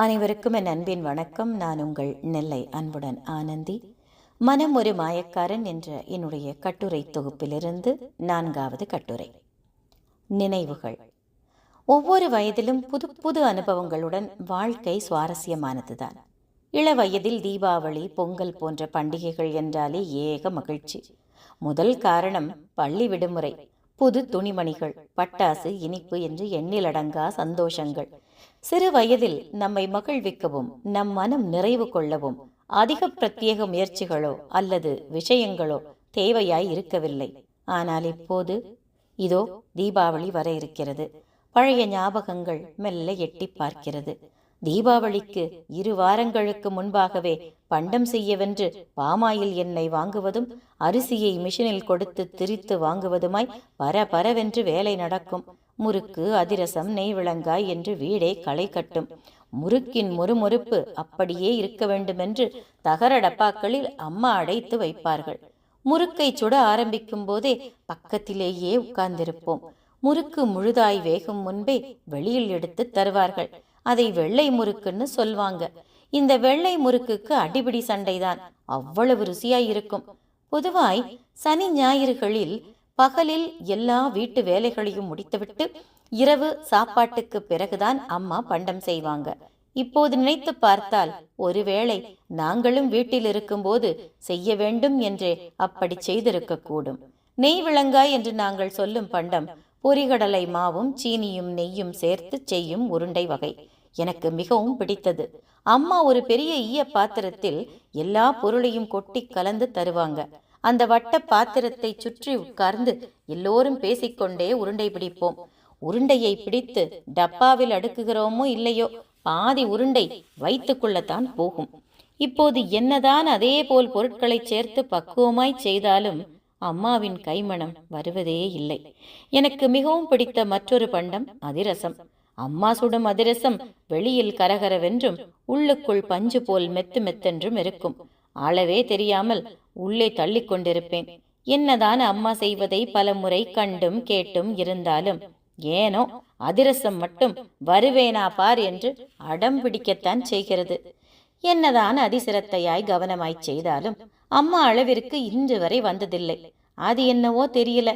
அனைவருக்கும் என் அன்பின் வணக்கம். நான் உங்கள் நெல்லை அன்புடன் ஆனந்தி. மனம் ஒரு மாயக்காரன் என்ற என்னுடைய கட்டுரை தொகுப்பிலிருந்து நான்காவது கட்டுரை. நினைவுகள். ஒவ்வொரு வயதிலும் புது புது அனுபவங்களுடன் வாழ்க்கை சுவாரஸ்யமானதுதான். இள வயதில் தீபாவளி பொங்கல் போன்ற பண்டிகைகள் என்றாலே ஏக மகிழ்ச்சி. முதல் காரணம் பள்ளி விடுமுறை. புது துணிமணிகள் பட்டாசு இனிப்பு என்று எண்ணிலடங்கா சந்தோஷங்கள். சிறு வயதில் நம்மை மகிழ்விக்கவும் நம் மனம் நிறைவு கொள்ளவும் அதிக பிரத்யேக முயற்சிகளோ அல்லது விஷயங்களோ தேவையாய் இருக்கவில்லை. ஆனால் இப்போது இதோ தீபாவளி வர இருக்கிறது. பழைய ஞாபகங்கள் மெல்ல எட்டி பார்க்கிறது. தீபாவளிக்கு இரு வாரங்களுக்கு முன்பாகவே பண்டம் செய்யவென்று பாமாயில் எண்ணெய் வாங்குவதும் அரிசியை மிஷினில் கொடுத்து திரித்து வாங்குவதுமாய் பரபரவென்று வேலை நடக்கும். முறுக்கு அதிரசம் நெய் விளங்காய் என்று வீடே களை கட்டும். முறுக்கின் முறுமுறுப்பு அப்படியே இருக்க வேண்டுமென்று தகர டப்பாக்களில் அம்மா அடைத்து வைப்பார்கள். முறுக்கை சுட ஆரம்பிக்கும் போதே பக்கத்திலேயே உட்கார்ந்திருப்போம். முறுக்கு முழுதாய் வேகும் முன்பே வெளியில் எடுத்து தருவார்கள். அதை வெள்ளை முறுக்குன்னு சொல்வாங்க. இந்த வெள்ளை முறுக்குக்கு அடிபிடி சண்டைதான். அவ்வளவு ருசியாய் இருக்கும் பொதுவாய் சனி ஞாயிறுகளில் பகலில் எல்லா வீட்டு வேலைகளையும் முடித்துவிட்டு இரவு சாப்பாட்டுக்கு பிறகுதான் அம்மா பண்டம் செய்வாங்க. இப்போது நினைத்து பார்த்தால் ஒருவேளை நாங்களும் வீட்டில் இருக்கும்போது செய்ய வேண்டும் என்றே அப்படி செய்திருக்க கூடும் நெய் விளங்காய் என்று நாங்கள் சொல்லும் பண்டம் பொரிகடலை மாவும் சீனியும் நெய்யும் சேர்த்து செய்யும் உருண்டை வகை. எனக்கு மிகவும் பிடித்தது. அம்மா ஒரு பெரிய ஈய பாத்திரத்தில் எல்லா பொருளையும் கொட்டி கலந்து தருவாங்க. அந்த வட்ட பாத்திரத்தை சுற்றி உட்கார்ந்து எல்லோரும் பேசிக்கொண்டே உருண்டை பிடிப்போம். உருண்டையை பிடித்து டப்பாவில் அடுக்குகிறோமோ இல்லையோ பாதி உருண்டை வைத்துக்கொள்ளத்தான் போகும். இப்போது என்னதான் அதே போல் பொருட்களை சேர்த்து பக்குவமாய் செய்தாலும் அம்மாவின் கைமணம் வருவதே இல்லை. எனக்கு மிகவும் பிடித்த மற்றொரு பண்டம் அதிரசம். அம்மா சுடும் அதிரசம் வெளியில் கரகரவென்றும் உள்ளுக்குள் பஞ்சு போல் மெத்து மெத்தென்றும் இருக்கும். அளவே தெரியாமல் உள்ளே தள்ளி கொண்டிருப்பேன். என்னதான் அம்மா செய்வதை பல முறை கண்டும் கேட்டும் இருந்தாலும் ஏனோ அதிரசம் மட்டும் வருவேனா பார் என்று அடம் பிடிக்கத்தான் செய்கிறது. என்னதான் அதிசிரத்தையாய் கவனமாய் செய்தாலும் அம்மா அளவிற்கு இன்று வரை வந்ததில்லை. அது என்னவோ தெரியல.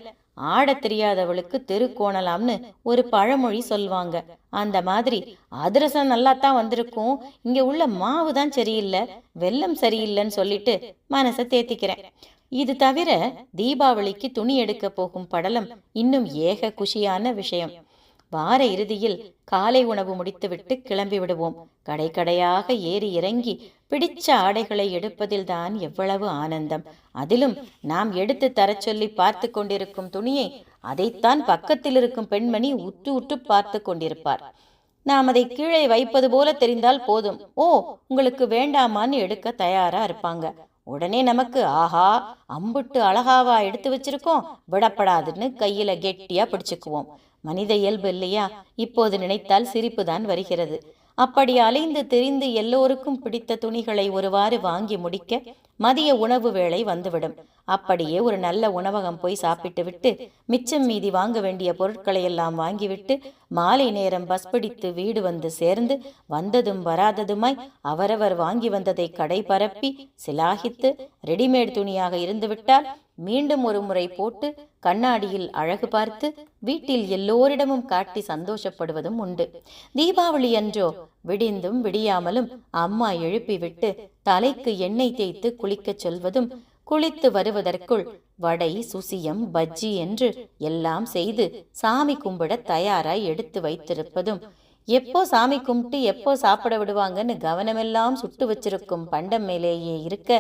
ஆட தெரியாதவளுக்கு தெரு கோணலாம்னு ஒரு பழமொழி சொல்வாங்க. அந்த மாதிரி அதிரசம் நல்லாத்தான் வந்திருக்கும். இங்க உள்ள மாவு தான் சரியில்லை. வெல்லம் சரியில்லைன்னு சொல்லிட்டு மனசை தேத்திக்கிறேன். இது தவிர தீபாவளிக்கு துணி எடுக்க போகும் படலம் இன்னும் ஏக குஷியான விஷயம். வார இறுதியில் காலை உணவு முடித்துவிட்டு கிளம்பி விடுவோம். கடை கடையாக ஏறி இறங்கி பிடிச்ச ஆடைகளை எடுப்பதில்தான் எவ்வளவு ஆனந்தம். அதிலும் நாம் எடுத்து தரச் சொல்லி பார்த்து கொண்டிருக்கும் துணியை அதைத்தான் பக்கத்தில் இருக்கும் பெண்மணி உற்று உற்று பார்த்து கொண்டிருப்பார். நாம் அதை கீழே வைப்பது போல தெரிந்தால் போதும். ஓ உங்களுக்கு வேண்டாமான்னு எடுக்க தயாரா இருப்பாங்க. உடனே நமக்கு ஆஹா அம்புட்டு அழகாவா எடுத்து வச்சிருக்கோம் விடப்படாதுன்னு கையில கெட்டியா பிடிச்சுக்குவோம். மனித இயல்பு இல்லையா? இப்போது நினைத்தால் சிரிப்பு தான் வருகிறது. அப்படி அலைந்து திரிந்து எல்லோருக்கும் பிடித்த துணிகளை ஒருவாறு வாங்கி முடிக்க மதிய உணவு வேளை வந்துவிடும். அப்படியே ஒரு நல்ல உணவகம் போய் சாப்பிட்டு விட்டு மிச்சம் மீதி வாங்க வேண்டிய பொருட்களை எல்லாம் வாங்கிவிட்டு மாலை நேரம் பஸ் பிடித்து வீடு வந்து சேர்ந்து வந்ததும் வராததுமாய் அவரவர் வாங்கி வந்ததை கடை பரப்பி சிலாகித்து ரெடிமேட் துணியாக இருந்துவிட்டால் மீண்டும் ஒரு முறை போட்டு கண்ணாடியில் அழகு பார்த்து வீட்டில் எல்லோரிடமும் காட்டி சந்தோஷப்படுவதும் உண்டு. தீபாவளி அன்றோ விடிந்தும் விடியாமலும் அம்மா எழுப்பிவிட்டு தலைக்கு எண்ணெய் தேய்த்து குளிக்கச் சொல்வதும் குளித்து வருவதற்குள் வடை சுசியம் பஜ்ஜி என்று எல்லாம் செய்து சாமி கும்பிட தயாராய் எடுத்து வைத்திருப்பதும் எப்போ சாமி கும்பிட்டு எப்போ சாப்பிட விடுவாங்கன்னு கவனமெல்லாம் சுட்டு வச்சிருக்கும் பண்டம் மேலேயே இருக்க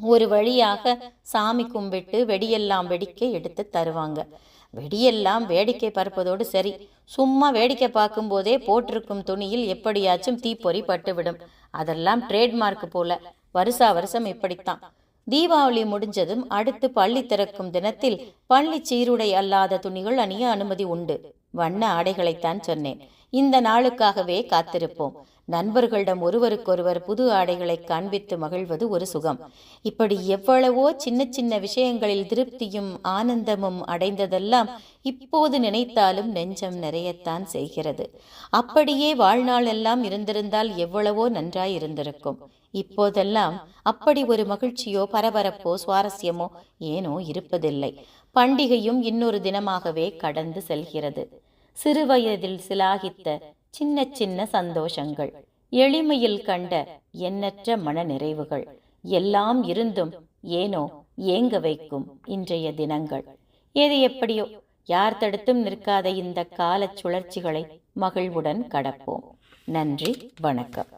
ஒரு வழியாக சாமி கும்பிட்டு வெடியெல்லாம் வெடிக்க எடுத்து தருவாங்க. வெடியெல்லாம் வேடிக்கை பார்ப்பதோடு சரி. சும்மா வேடிக்கை பார்க்கும்போதே போட்டிருக்கும் துணியில் எப்படியாச்சும் தீப்பொறி பட்டுவிடும். அதெல்லாம் ட்ரேட்மார்க் போல. வருஷா வருஷம் இப்படித்தான். தீபாவளி முடிஞ்சதும் அடுத்து பள்ளி திறக்கும் தினத்தில் பள்ளி சீருடை அல்லாத துணிகள் அணிய அனுமதி உண்டு. வண்ண ஆடைகளைத்தான் சொன்னேன். இந்த நாளுக்காகவே காத்திருப்போம். நண்பர்களிடம் ஒருவருக்கொருவர் புது ஆடைகளை காண்பித்து மகிழ்வது ஒரு சுகம். இப்படி எவ்வளவோ சின்ன சின்ன விஷயங்களில் திருப்தியும் ஆனந்தமும் அடைந்ததெல்லாம் இப்போது நினைத்தாலும் நெஞ்சம் நிறையத்தான் செய்கிறது. அப்படியே வாழ்நாள் எல்லாம் இருந்திருந்தால் எவ்வளவோ நன்றாய் இருந்திருக்கும் இப்போதெல்லாம் அப்படி ஒரு மகிழ்ச்சியோ பரபரப்போ சுவாரஸ்யமோ ஏனோ இருப்பதில்லை. பண்டிகையும் இன்னொரு தினமாகவே கடந்து செல்கிறது. சிறுவயதில் சிலாகித்த சின்ன சின்ன சந்தோஷங்கள். எளிமையில் கண்ட எண்ணற்ற மன நிறைவுகள் எல்லாம் இருந்தும் ஏனோ ஏங்க வைக்கும் இன்றைய தினங்கள். எது எப்படியோ யார் தடுத்தும் நிற்காத இந்த காலச் சுழற்சிகளை மகிழ்வுடன் கடப்போம். நன்றி வணக்கம்.